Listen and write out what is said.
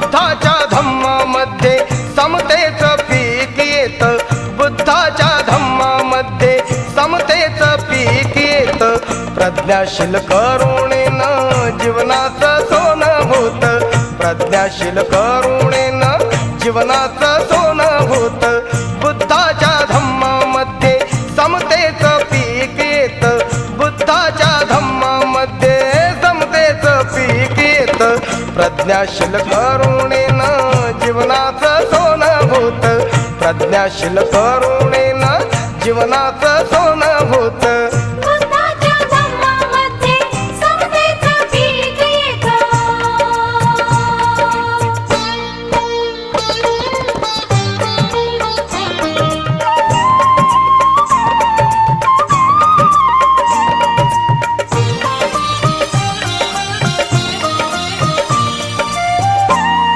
बुद्धाच्या धम्मामध्ये समतेच पीक येत. बुद्धाच्या धम्मामध्ये समतेच पीक येत. प्रज्ञाशील करुणेन जीवनाचं सोनं होत. प्रज्ञाशील करुणेन जीवनाचं सोनं होत. प्रज्ञाशील करुणेन जीवनाचं सोनं भूत प्रज्ञाशील करुणेन जीवनाचं सोनं भूत